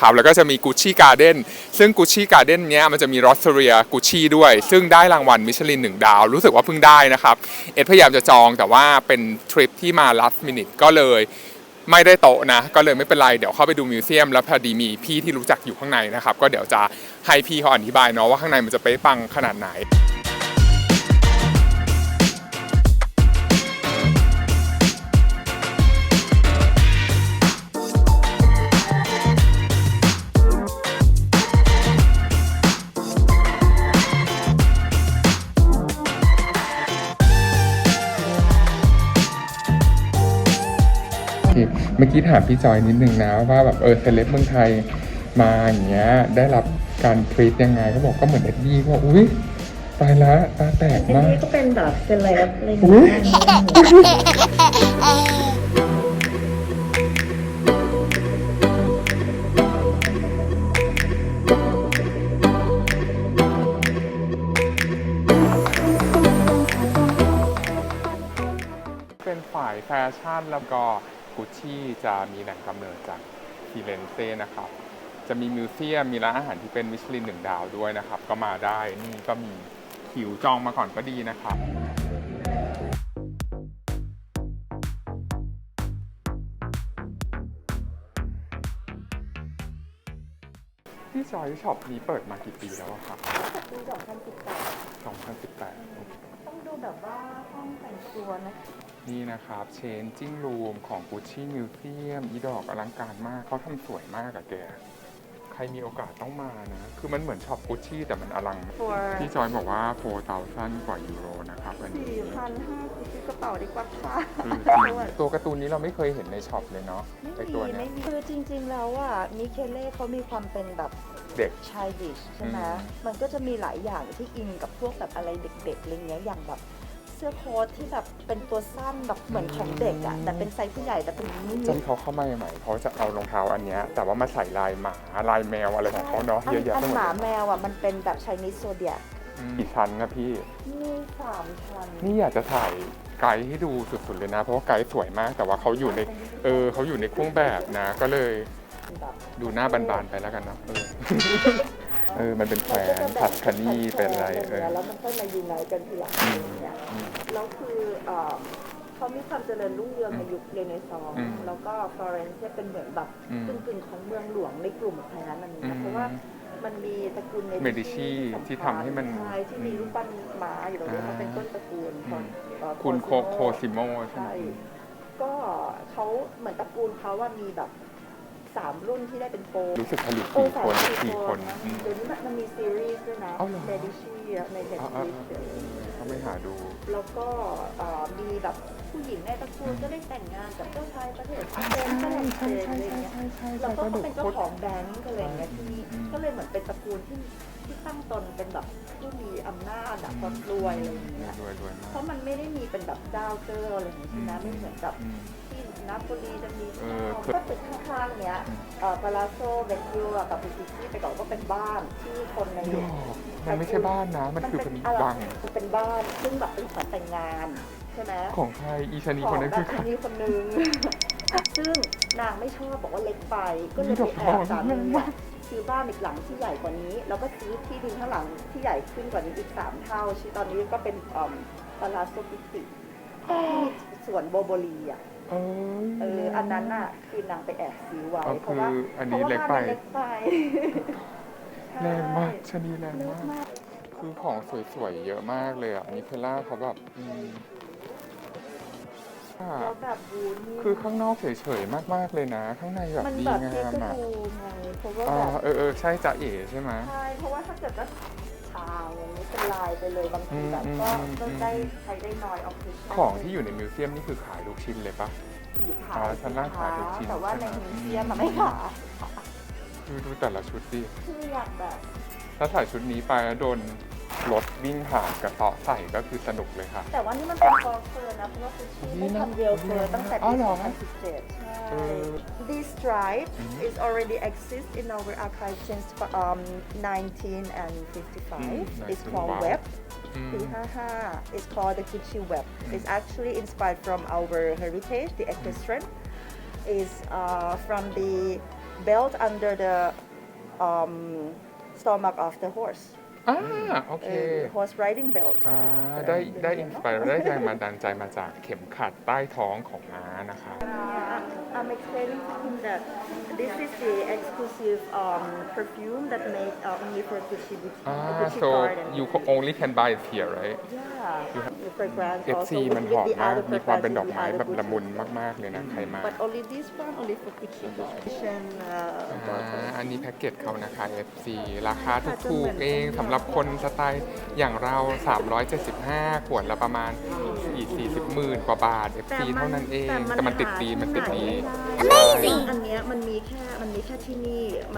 ครับแล้วก็จะมี Gucci Garden ซึ่ง Gucci Garden เนี้ยมันจะมีรอสเ r เรีย Gucci ด้วย ซึ่งได้รางวัลมิชลินหนึ่งดาว รู้สึกว่าเพิ่งได้นะครับ เอ็ดพยายามจะจองแต่ว่าเป็นทริปที่มา last minute ก็เลยไม่ได้โตะนะ ก็เลยไม่เป็นไร เดี๋ยวเข้าไปดูมิวเซียม แล้วพอดีมีพี่ที่รู้จักอยู่ข้างในนะครับ ก็เดี๋ยวจะให้พี่เขาอธิบายเนาะว่าข้างในมันจะเป๊ะปังขนาดไหน เมื่อกี้ถามพี่จอยนิดนึงนะว่าแบบเออเซเลบเมืองไทยมาอย่างเงี้ยได้รับการทรีตยังไงเขาบอกก็เหมือนเอ็ดดี้ก็อุ้ยตายละตาแตกอันมาก นี้ก็เป็นแบบเซเลบอะไรอย่างอุ๊เงี้ยยเป็นฝ่ายแฟชั่นแล้วก็ กุชชี่จะมีแหล่งกำเนิดจากฟิเรนเซ่นะครับ จะมีมิวเซียม มีร้านอาหารที่เป็นมิชลินหนึ่งดาวด้วยนะครับ ก็มาได้นี่ก็มีคิวจองมาก่อนก็ดีนะครับพี่จอยช็อปนี้เปิดมากี่ปีแล้วอะครับดูดอกพันสิบแปด2018โอเคต้องดูแบบว่าห้องแต่งตัวนะ นี่นะครับ Changing Room ของ Gucci Museum อีดอกอลังการมาก เขาทำสวยมากอะแก ใครมีโอกาสต้องมานะ คือมันเหมือนช็อป Gucci แต่มันอลังตัวพี่จอยบอกว่า 4,000 กว่ายูโรนะครับอันนี้สี่พันห้าซื้อกระเป๋าดีกว่าค่ะคือจริงตัวการ์ตูนนี้เราไม่เคยเห็นในช็อปเลยเนาะไอไม่ตัวมีเนี้ไม่ย มีคือจริงๆแล้วอะมิเคเล่เขามีความเป็นแบบเด็ก ชายดิชใช่ไหมอืม มันก็จะมีหลายอย่างที่อินกับพวกแบบอะไรเด็กๆอะไรเงี้ยอย่างแบบ เสื้อโค้ทที่แบบเป็นตัวสั้นแบบเหมือนของเด็กอะแต่เป็นไซส์ผู้ใหญ่แต่เป็นมินิจนเขาเข้ามาใหม่ๆเขาจะเอารองเท้าอันเนี้ยแต่ว่ามาใส่ลายหมาลายแมวอะไรของเขาเนาะเยอะแยะอัไปนหมดหมาเลยแมวอะมันเป็นแบบชายนิสโซเดียอืมกี่ชั้นนะพี่ มีสามชั้น นี่อยากจะถ่ายไกด์ให้ดูสุดๆเลยนะ เพราะว่าไกด์สวยมาก แต่ว่าเขาอยู่ในเออเขาอยู่ในเครื่องแบบนะ ก็เลยดูหน้าบานๆไปแล้วกันเนาะเออ เออ มันเป็นแควนทัสคานีเป็นอะไรเออแล้วมันก็มายูไนต์กันทีหลังอะไรอย่างเงี้ยอืมแล้วคือเอ่อเขามีความเจริญรุ่งเรืองในยุคเรเนซองส์อืมแล้วก็ฟลอเรนซ์เนี่ยเป็นเหมือนแบบอืมกึ่งกึ่งๆของเมืองหลวงในกลุ่มแคว้นอันนี้อืนะมเพราะว่ามันมีตระกูล Medici ที่ทำให้มันใช่ที่มีรูปปั้นม้าอยู่ตรงนี้อ่าเขาเป็นต้นตระกูลอืมเอ่อคุณโคโคโคซิโมใช่ไหมใช่ก็เขาเหมือนตระกูลเขาว่ามีแบบ สามรุ่นที่ได้เป็นโฟร์รู้สึกผลิตเออสี่สาคมนสี่สี่คคนนนะอืม เดี๋ยวนี้มันมันมีซีรีส์ด้วยนะเอาเหรอเมดิชีในเน็ตอ่าฟอ่าลิกอ่าเขาไม่หาดู แล้วก็เอ่อมีแบบผู้หญิงในตระกูลก็ได้แต่งงานกับเจ้าชายประเทศสเปนฝรั่งเศสอะไรอย่างเงี้ย แล้วก็เขาเป็นเจ้าของแบงก์อะไรอย่างเงี้ยที่นี่อืมก็เลยเหมือนเป็นตระกูลที่ที่ตั้งตนเป็นแบบผู้มีอำนาจอะความรวยอะไรอย่างเงี้ย รวยรวยมากเพราะมันไม่ได้มีเป็นแบบเจ้าเจ้าอะไรอย่างเงี้ยใช่ไหมไม่เหมือนกับอืมที่ นาโปลีจะมีเออ ก็ตึกข้างๆเนี้ยอืมเอ่อปาลาโซเวกิวกับปิซิซี่ไปก่อนก็เป็นบ้านที่คนในดอกมันไม่ใช่บ้านนะ มันคือเป็นอะไรบัง มันเป็นบ้านซึ่งแบบเป็นขวัญแต่งงานใช่ไหมของใครอีชานีขคอนงนั้นแบคืบอใคครนนี้คนนึง ซึ่งนางไม่ชอบบอกว่าเล็กไป ก็เลยนี่ไปดอกแอทบองสามีอะซื้อบ้านอีกหลังที่ใหญ่กว่านี้ แล้วก็ซื้อที่ดินข้างหลังที่ใหญ่ขึ้นกว่านี้อีกสามเท่าที่ตอนนี้ก็เป็นอ่อมปาลาโซปิติที่สวนโบโบลีอะเออเอออันนั้นน่ะ คือนางไปแอบซื้อไว้ก็เพคืราะอว่าอันเพนี้ราะว่าเล็กบ้านไปมันเล็กไปแรงมากชะนีแรงเลิกมากมาก คือของสวยๆ เยอะมากเลยอะนิเพล่าเขาแบบอืมอะแล้วแบบบูนี่คือข้างนอกเฉยๆ มากๆ เลยนะ ข้างในแบบมันดีแบบงาเทคมอะดูไงเพราะว่าอ่าแบบเออเออใช่จะเอ๋ใช่ไหมใช่เพราะว่าถ้าเกิดว่า ชาอย่างนี้เป็นลายไปเลยบางทีแบบอืมก็อืมก็อืมได้ใช้ได้น้อยออฟฟิศของที่อยู่ในมิวเซียมนี่คือขายทุกชิ้นเลยปะสีขาอ่าวชั้นล่างขายทุกชิ้นแต่ว่าในใช่ไหมมิวเซียมมันไม่ขายคือดูแต่ละชุดดิคืออยากแบบถ้าใส่ชุดนี้ไปแล้วโดน รถวิ่งผ่านกระเตาะใส่ก็คือสนุกเลยค่ะ แต่ว่านี่มันเป็นฟอร์เฟอร์นะ เพราะว่าคุชชี่นี่ไม่นะทำเรียลเฟอร์ตั้งแต่อ๋อปีเหรอ2017ใช่เออ This stripe อืม is already exist in our archive since um 19 and 55 It's called ว้าว web อืมปี55 It's called the Gucci web It's actually inspired from our heritage the equestrian is uh, from the belt under the um, stomach of the horse อ่าโอเคเออ horse riding belt อ่าได้ได้อินสปายได้แรงบันดาลใจมาจากเข็มขัดใต้ท้องของม้านะคะ Uh, I'm explaining to him that this is the exclusive um, perfume that made uh, only for Gucci boutique, อ่า Gucci so garden. you only can buy it here right Yeah, the fragrance FC also มัน with, หอ with ม the มาก other มีความเป็น fragrance ดอก with the ไม้ other แบบละ Gucci. มุนมาก ๆ เลยนะ ใครมา But only this one, only for Gucci. Edition, อ่า uh, bottle. อันนี้แพ็กเกจเขานะคะ FC ราคาถูกๆเองสำหรับคนสไตล์อย่างเรา 375 ขวดละประมาณ40หมื่นกว่าบาท FC เท่านั้นเอง แต่มันติดดีมันติดดี Amazing อันเนี้ยมันมีแค่ มันมีแค่ที่นี่มั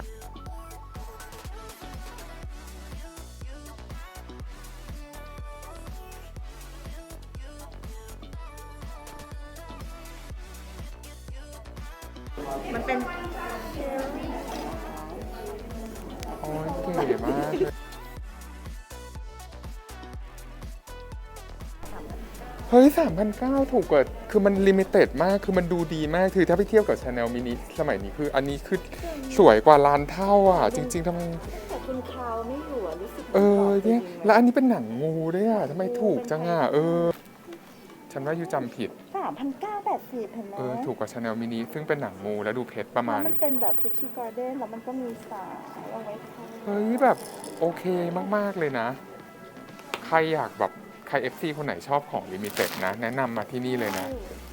นมัน 9 ถูกกว่า คือมันลิมิเต็ดมาก คือมันดูดีมาก คือถ้าไปเที่ยวกับชาแนลมินิสมัยนี้คืออันนี้คือสวยกว่าล้านเท่าอะ จริง ๆทำไมแต่คุณคาวไม่อยู่รู้สึกเออเนี่ย แล้วอันนี้เป็นหนังงูด้วยอะทำไมถูกจังอะเออ ฉันว่ายูจำผิด สามพันเก้าแปดสิบเห็นไหมเออ ถูกกว่าชาแนลมินิซึ่งเป็นหนังงูแล้วดูเพชรประมาณ แล้มันเป็นแบบคุชชี่การ์เด้นแล้วมันก็มีสายเอาไว้ำเฮ้ยแบบโอเคมาก ๆ เลยนะ ใครอยากแบบ คร FC คนไหนชอบของลิมิเต็ดนะ แนะนำมาที่นี่เลยนะ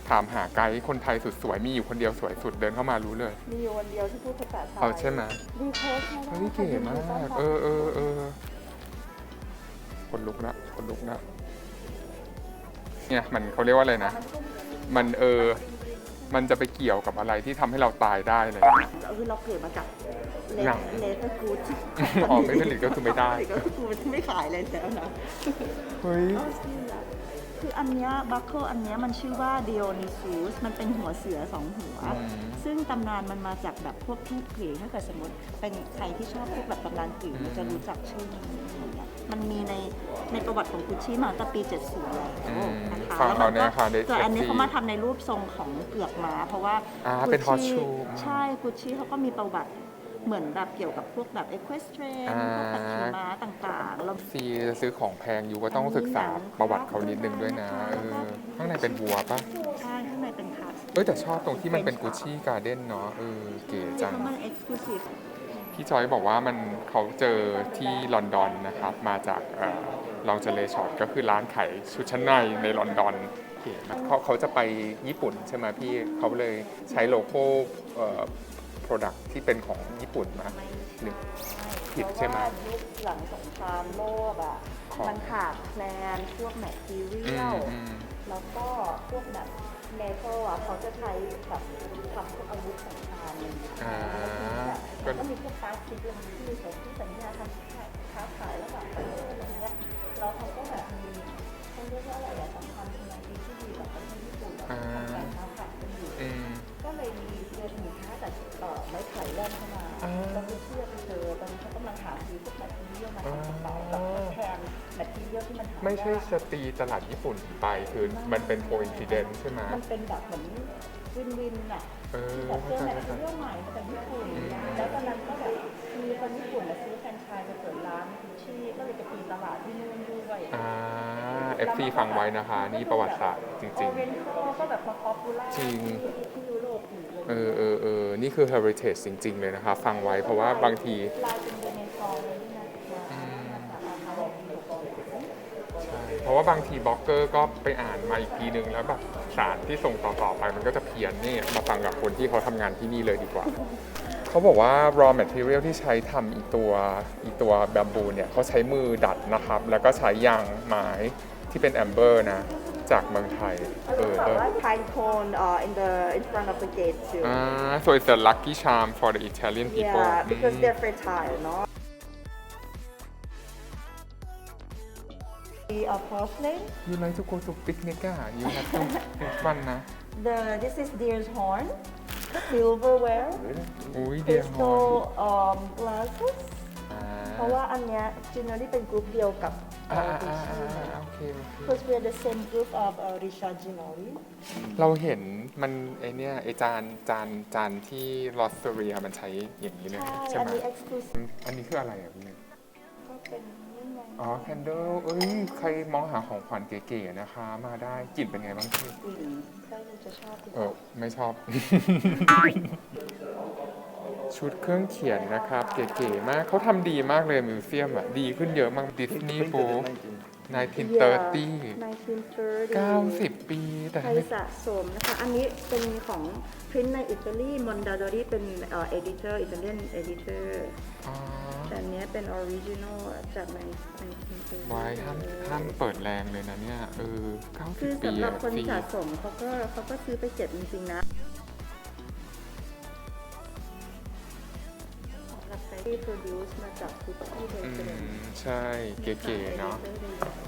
ถามหาไกด์คนไทยสุดสวยมีอยู่คนเดียวสวยสุดเดินเข้ามารู้เลย มีอยู่วันเดียวที่พูดภาษาไทยเอาใช่ไหมรีเควสต์เฮ้ยเก๋มากเออเออเออคนลุกละคนลุกละเนี่ยมันเขาเรียกว่าอะไรนะ มันเออ มันจะไปเกี่ยวกับอะไรที่ทำให้เราตายได้เลยนะคือเราเกิดมากับเล หนัง เลสกูดอ๋อไม่ผลิตก็คือไม่ได้ ก็คือมันไม่ขายเลยแล้วนะ เฮ้ย คืออันเนี้ยบัคเคิลอันเนี้ยมันชื่อว่าดิโอนิซูสมันเป็นหัวเสือสองหัว อืม ซึ่งตำนานมันมาจากแบบพวกเทพกรีกถ้าเกิดสมมติเป็นใครที่ชอบพวกแบบตำนานกรีกอืมจะรู้จักชื่อนี้อะไรเงี้ยมันมีในในประวัติของกุชชี่มาตั้งแต่ปี 70แล้วอืมนะคะฟังแล้วเรามันเนี่ก็ยค่ะได้แต่อันนี้เซ็กซี่เขามาทำในรูปทรงของเกือกม้า เพราะว่าอ่าเป็นกุชชี่ costume ใช่กุชชี่เขาก็มีประวัติ เหมือนแบบเกี่ยวกับพวกแบบเอ็กเพสเทรนอ่าพวกแบบขี่ม้าต่างๆแล้ว ซีจะซื้อของแพงอยู่ก็ต้องศึกษาประวัติเขานิดนึงด้วยนะเออข้างในเป็นวัวปะใช่ข้างในเป็นคัสเอ้ยแต่ชอบตรงที่มันเป็นกุชชี่การ์เด้นเนาะเออเก๋จังเพราะมันเอ็กซ์คลูซีฟพี่จอยบอกว่ามันเขาเจอที่ลอนดอนนะครับ มาจากลองเจเลช็อปก็คือร้านขายชุดชั้นในในลอนดอนเก๋มากเขาเขาจะไปญี่ปุ่นใช่ไหมพี่เขาเลยใช้โลโก้เอ่อ product ที่เป็นของญี่ปุ่นมาหรือผิดใช่ไหมเพราะว่ายุคหลังสงครามโลกอะ ของ มันขาดแคลนพวกแมททีเรีอืยมลอืม แล้วก็พวกแบบเมทัลอะเขาจะใช้แบบทำพวกอาวุธสงครามอะไรอย่างเงี้ยอ่าแล้วก็มีพวกพลาสติกลงที่สมที่สัญญาทำค้าขายแล้วแบบเอออะไรเงี้ยแล้วเขาก็แบบมีเขาเรียกว่าอะไรอะ ไม้ไผ่แล่นเข้ามาอ่าเราไปเชื่อไปเจอตอนนี้เขากำลังหาซื้อพวกแมททีเรียลมาอ่าทำกระเป๋าแบบทดแทนแมททีเรียลที่มันหาไม่ใช่ยาก สตรีตลาดญี่ปุ่นไปคือมันเป็นโ o อินซิเดนต์ใช่ไหมมันเป็นแบบเหมือนวินวินอะเออแบบเจเข้าอใจแมทเข้าใจทีเรียลใหม่มาจากญี่ปุ่น แล้วตอนนั้นก็แบบมีคนญี่ปุ่นมาซื้อแฟรนไชส์มาเปิดร้านกุชชี่ก็เลยไปตีตลาดที่นู่นด้วยอ่า FC ฟังไว้นะคะ นี่ประวัติศาสตร์จโอริงเรนโตก็แบบมาป๊อปปูล่าจริง ที่ที่ยุโรปอยู่ เออเออเออนี่คือ heritage จริง ๆ เลยนะคะ ฟังไว้เพราะว่าบางทีลายเป็นเวเนซองเลยนะใช่เพราะว่าบางทีบล็อกเกอร์ก็ไปอ่านมาอีกทีนึง แล้วแบบสารที่ส่งต่อ ๆ ไปมันก็จะเพี้ยนนี่มาฟังกับคนที่เขาทำงานที่นี่เลยดีกว่า เขาบอกว่า raw material ที่ใช้ทำอีตัวอีตัวแบมบูเนี่ยเขาใช้มือดัดนะครับ แล้วก็ใช้ยางไม้ที่เป็นแอมเบอร์นะ จากเมืองไทย เออ แบบ เลิศ ว่า pine cone uh, in the in front of the gate too อ่า so it's a lucky charm for the Italian people yeah because อืม they're fertile เนาะ The uh, porcelain you like to go to picnic อ่ะ you have to have fun นะ the this is deer's horn silverware อุ้ยเดียงฮอน crystal um, glasses อ่า เพราะว่าอันเนี้ย generally เป็นกรุ๊ปเดียวกับ อ่า all อ่า this อ่า you อ่า know. โอเคโอเค Because we're the same group of uh, originally. เราเห็นมันไอเนี้ยไอจานจานจานที่ลอสเตอรียมันใช้อย่างนี้เลยใช่ใช่อันไหมนี้ exclusive อันนี้คืออะไรอะพี่ก็เป็นนี่ไงอ๋อแคนเดลเอ้ยใครมองหาของขวัญเก๋ๆนะคะ มาได้กลิ่นเป็นไงบ้างพี่กลิ่นใครจะชอบดีเออ ไม่ชอบ ชุดเครื่องเขียนนะครับ เก๋ๆมากเขาทำดีมากเลยมิวเซียมอะ ดีขึ้นเยอะมากดิสนีย์โป๊1930 1930 90 ปี แต่ใครทำไมสะสมนะคะ อันนี้เป็นของพรินในอิตาลีมอนดาโดรีเป็นเอ่อ editor อิตาเลียน editor อ๋อแต่อันเนี้ยเป็น original จากใน1930ไว้ห้ามห้ามเปิดแรงเลยนะเนี่ย เออ คือ90 ปีสำหรับอะคนสีสะสมเขาก็เขาก็ซื้อไปเก็บจริงๆนะ ที่ produce มาจากคุกกี้โดยอืตรงมใช่ เก๋ๆเนาะคือ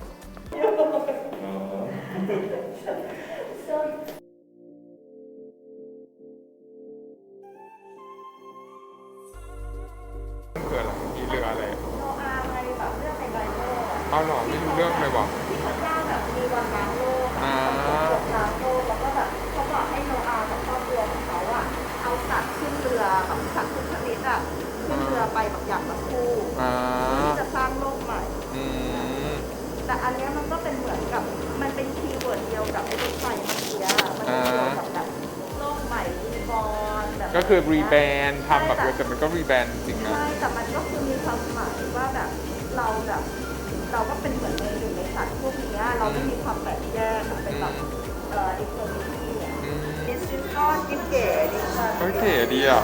ก็คือรีแบรนด์ทำแบบเดียวแต่มันก็รีแบรนด์จริงนะ ใช่แต่มันก็คือมีความหมายว่าแบบเราแบบเราก็เป็นเหมือนในหนึ่งในสัตว์พวกเนี้ยเราไม่มีความแบ่งแยกอะเป็นแบบเอ่ออีโคโนมีอะอืมดิสซิสก็กิฟเก๋ดิค่ะโอเคดีอะ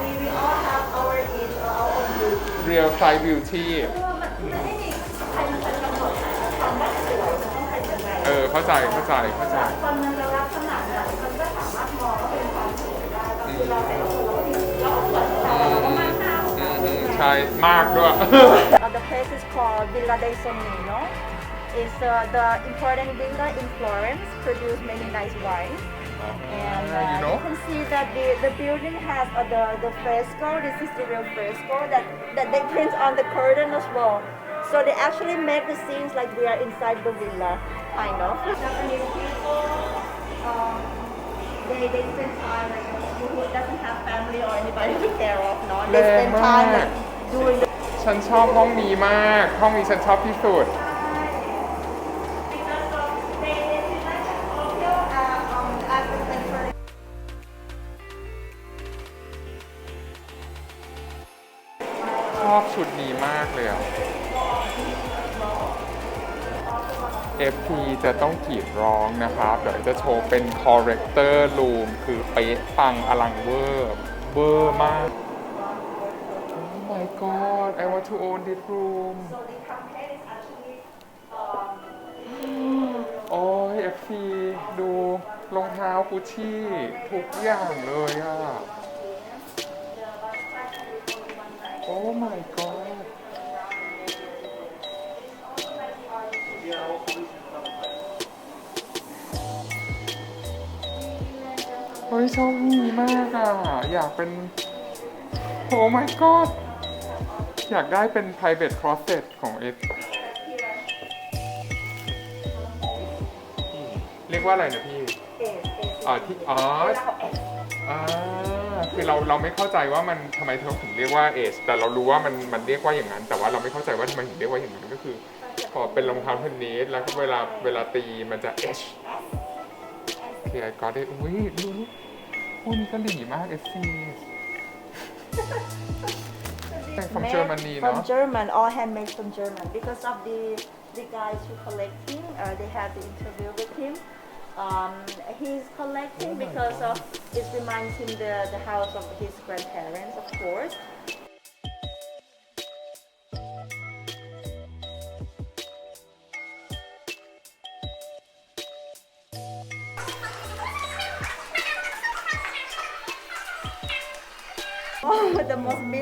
We we all have our each our own beauty Real Size Beauty เพร the place is called Villa dei Sonnino. It's uh, the important villa in Florence, produce many nice wines. Uh-huh. And uh, you, You can see that the, the building has uh, the, the fresco, this is the real fresco that, that they print on the curtain as well. So they actually make the scenes like we are inside the villa. Kind of. Japanese people, um, they, they spend time like who who doesn't have family or anybody to care of, no? They spend time like doing the ฉันชอบห้องนี้มาก ห้องนี้ฉันชอบที่สุด ต้องกรีดร้องนะครับ เดี๋ยวจะโชว์เป็น corrector room คือเป๊ะปังอลังเวอร์เวอร์มาก Oh my god I want to own this room So the campaign is actually um, โอ้ย FC ดูรองเท้ากุชชี่ ทุกอย่างเลยอะโอ้ my god ฮ้ยชอบห้องนี้มากอะ อยากเป็น โอ้ my god อยากได้เป็น private closet ของ F เรียกว่าอะไรนะพี่ is is อ๋อที่อ๋ออ่าคือเราเราไม่เข้าใจว่ามันทำไมเธอถึงเรียกว่าเอชแต่เรารู้ว่ามันมันเรียกว่าอย่างนั้น แต่ว่าเราไม่เข้าใจว่าทำไมถึงเรียกว่าอย่างนั้นก็คือพอเป็นรองเท้าเทนนิสแล้วเวลาเวลาตีมันจะ H โอเคก็ได้อุ้ยดู นี่โอ้นี่ก็หลีมาก FC from made Germany from เนาะ German, all handmade from German. Because of the the guys who collecting, uh, they had the interview with him. Um, he's collecting because of it reminds him the the house of his grandparents, of course.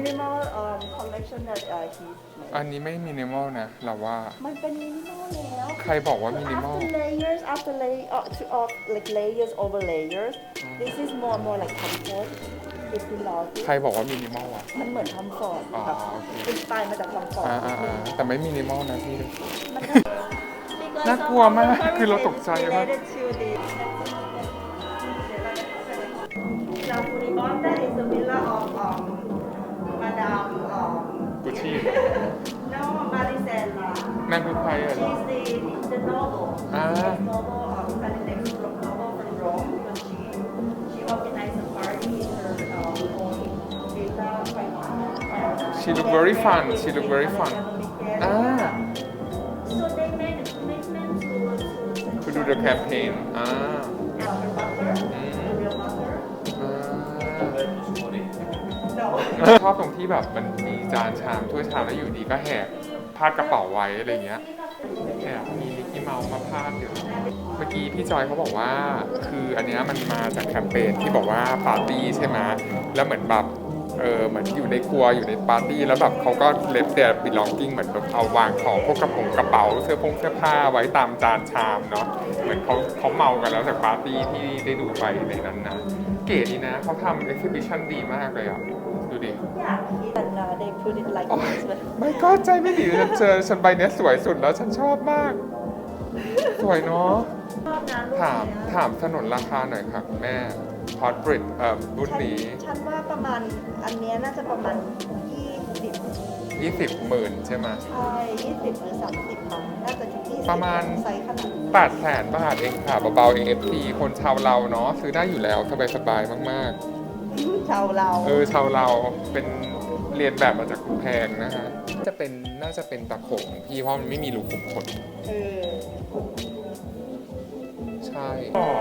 Minimal um, collection that uh, he's อั made. นนี้ไม่มินิมอลนะเราว่า มันเป็น minimal แล้ว ใครบอกว่ามินิมอล After layers, after lay, uh, to, uh, like layers over layers, this is more more like comfort. อิตาลีใครบอกว่ามินิมอลอะ มันเหมือนทอมฟอร์ดอ๋อแบบโอเค เป็นสไตล์มาจากทอมฟอร์ดอ่าอ่าอ่าแต่ไม่มินิมอลนะพี่ Because น่ากลัวมากคือเราตกใจมาก related to the um, กุชชี่ no Marisella นั่นคือใครอ่ะ She's the the noble. Ah. She's noble of Benedict from noble from Rome because she she organized a party in her um, own villa. quite, uh, She look very fun. She look very fun. Ah. Ah. So they made a commitment to to คือ do the campaign อ่า uh, her mother, the real mother. อ่า No. ชอบตรงที่แบบมันมีจานชามถ้วยชามแล้วอยู่ดีก็แหกพาดกระเป๋าไว้อะไรเงี้ยแอบมีมิกกี้เมาส์มาพาดอยู่เมื่อกี้พี่จอยเขาบอกว่า คืออันเนี้ยมันมาจากแคมเปญที่บอกว่าปาร์ตี้ใช่ไหมแล้วเหมือนแบบเออเหมือนอยู่ในครัวอยู่ในปาร์ตี้แล้วแบบเขาก็เลฟเดียบิลองกิ้งเหมือนแบบเอาวางของพวกกระป๋องกระเป๋าเสื้อผงเสื้อผ้าไว้ตามจานชามเนาะเหมือนเขาเขาเมากันแล้วจากปาร์ตี้ที่ได้ดูไปในนั้นนะเก๋ดีนะเขาทำเอ็กซิบิชันดีมากเลยอะ ดูดิ Yeah. and uh, they put it like โอ๊ย this but ไม่ก็ใจไม่ดีฉันเจอฉันใบเนี้ยสวยสุดแล้วฉันชอบมาก สวยเนาะถามถามถนนราคาหน่อยครับแม่พอร์ตบริดเอ่อรุ่นฉันนี้ ฉันว่าประมาณอันเนี้ยน่าจะประมาณ 20 20หมื่นใช่ไหม ใช่20 หรือ 30มั้งน่าจะ20ประมาณ ไซส์ขนาดนี้8แสนบาทเองค่ะ เบาๆ AFT คนชาวเราเนาะซื้อได้อยู่แล้ว สบายๆมาก ชาวเราๆเออชาวเราเป็นเรียนแบบมาจากคุณแพงนะฮะจะเป็นน่าจะเป็นตะโขงพี่เพราะมันไม่มีรูขุมขนเออ ใช่เออ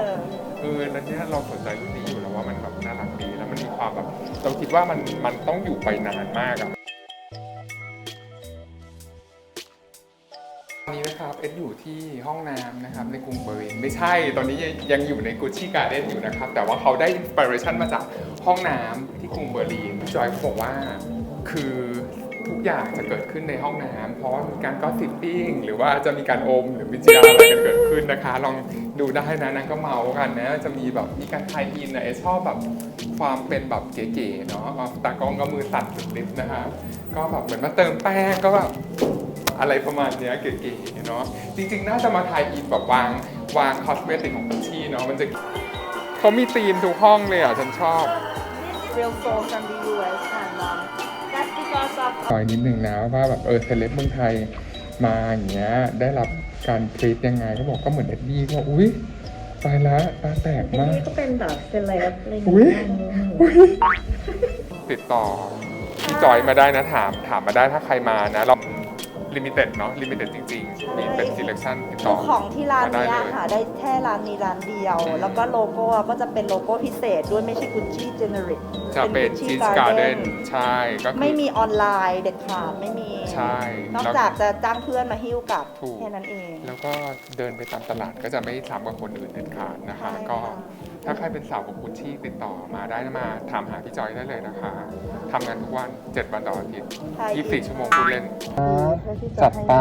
เออแล้วเนี้ยเราสนใจรุ่นนี้อยู่แล้วว่ามันแบบน่ารักดีแล้วมันมีความแบบเราคิดว่ามันมันต้องอยู่ไปนานมากอะตอนนี้นะครับเอ็ดอยู่ที่ห้องน้ำนะครับในกรุงเบอร์ลินไม่ใช่ ตอนนี้ยังยังอยู่ในกุชชี่การ์เด้นอยู่นะครับ แต่ว่าเขาได้อินสปิเรชันมาจาก ห้องน้ำที่กรุงเบอร์ลินจอยบอกว่าคือทุกอย่างจะเกิดขึ้นในห้องน้ำเพราะว่ามีการก็สิปปิ้งหรือว่าจะมีการอมหรือวิจารณ์อะไรกันเกิดขึ้นนะคะ ลองดูได้นะนางก็เมากันนะจะมีแบบมีการไทยอินนะเอชอบแบบความเป็นแบบเก๋ๆเนาะตากล้องก็มือสั่นสุดฤทธิ์นะคะก็แบบเหมือนมาเติมแป้งก็แบบ อะไรประมาณเนี้ยเก๋ๆเนาะจริง ๆ น่าจะมาทายอินแบบวางวางคอสเมติกของกุชชี่เนาะมันจะเขามีธีมทุกห้องเลยอะฉันชอบ real soul from the US and um, that's because of คอยนิดนึงนะว่าแบบเออเซเลบเมืองไทยมาอย่างเงี้ยได้รับการทรีตยังไงเขาบอกก็เหมือนเอ็ดดี้ก็อุ้ยตายละตาแตกมากนี่ก็เป็นแบบเซเลบอะไรอย่างอุ๊ยเงี้ยอุ๊ยติดต่อพี่จอยมาได้นะถามถามมาได้ถ้าใครมานะเรา ลิมิเต็ดเนาะลิมิเต็ดจริงๆ มีเป็น selection ติดต่อของที่ร้านมาได้เนี้ยเลยหาได้แค่ร้านนี้ร้านเดียวอืมแล้วก็โลโก้ก็จะเป็นโลโก้พิเศษด้วยไม่ใช่ Gucci Generic จะเป็น Gucci ชีสการ์เด้นใช่ก็คือ ไม่มีออนไลน์เด็ดขาดไม่มี ใช่นอกแล้วจากจะจ้างเพื่อนมาหิ้วกลับถูก แค่นั้นเอง แล้วก็เดินไปตามตลาดก็จะไม่ซ้ำกับคนอื่นเด็ดขาดนะคะใช่ก็ค่ะ ถ้าใครเป็นสาวของกุชชี่ติดต่อมาได้นะมาถามหาพี่จอยได้เลยนะคะทำงานทุกวัน 7 วันต่ออาทิตย์ ใช่24 ชั่วโมงพูดเล่นเพื่อที่จะจัดไป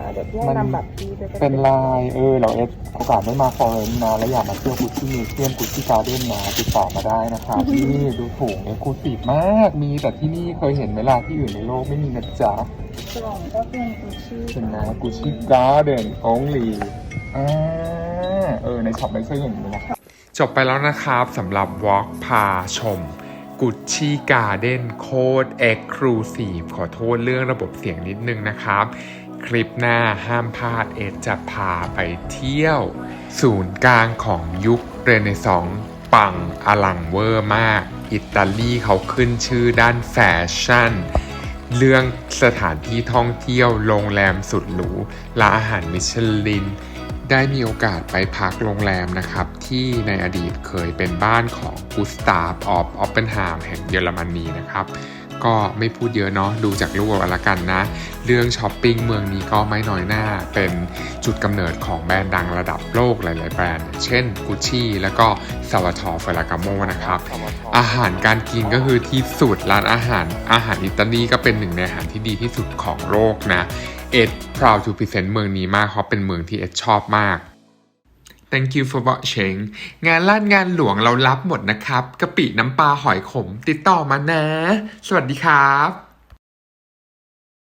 ให้เดี๋ยวพี่ให้มันนำบัตรพี่ด้วยก็ได้เป็นลายเออเราเอสโอกาสได้มาฟอร์เรนนะแล้วอยากมาเที่ยวกุชชี่มิวเซียมกุชชี่การ์เด้นนะติดต่อมาได้นะคะที่ดูถูกเอ็กซ์คลูซีฟมาก มีแต่ที่นี่เคยเห็นเวลาที่อื่นในโลกไม่มีนะจ๊ะกล่องก็เป็น Gucci เห็นไหมกุชชี่การ์เด้น only อ่าเออในช็อปไม่ใช่อย่างนี้นะครับ จบไปแล้วนะครับสำหรับ Walk พาชม Gucci Garden โคตร Exclusive ขอโทษเรื่องระบบเสียงนิดนึงนะครับ คลิปหน้าห้ามพลาดเอดจะพาไปเที่ยว ศูนย์กลางของยุคเรเนซองส์ปังอลังเวอร์มาก อิตาลีเขาขึ้นชื่อด้านแฟชั่น เรื่องสถานที่ท่องเที่ยวโรงแรมสุดหรูและอาหารมิชลิน ได้มีโอกาสไปพักโรงแรมนะครับ ที่ในอดีตเคยเป็นบ้านของกุสตาฟออฟออปเปนไฮม์แห่งเยอรมนีนะครับ ก็ไม่พูดเยอะเนาะดูจากรูปเอาละกันนะ เรื่องช้อปปิ้งเมืองนี้ก็ไม่น้อยหน้า เป็นจุดกำเนิดของแบรนด์ดังระดับโลกหลาย ๆ แบรนด์ เช่น Gucci แล้วก็ s a v a t o r Ferragamo นะครับ อาหารการกินก็คือที่สุดร้านอาหารอาหารอิตาลีก็เป็นหนึ่งในอาหารที่ดีที่สุดของโลกนะ เอ็ด proud to present เมืองนี้มากเพราะเป็นเมืองที่เอ็ดชอบมาก Thank you for watching งานล้านงานหลวงเรารับหมดนะครับกะปิน้ำปลาหอยขม ติดต่อมานะ สวัสดีครับ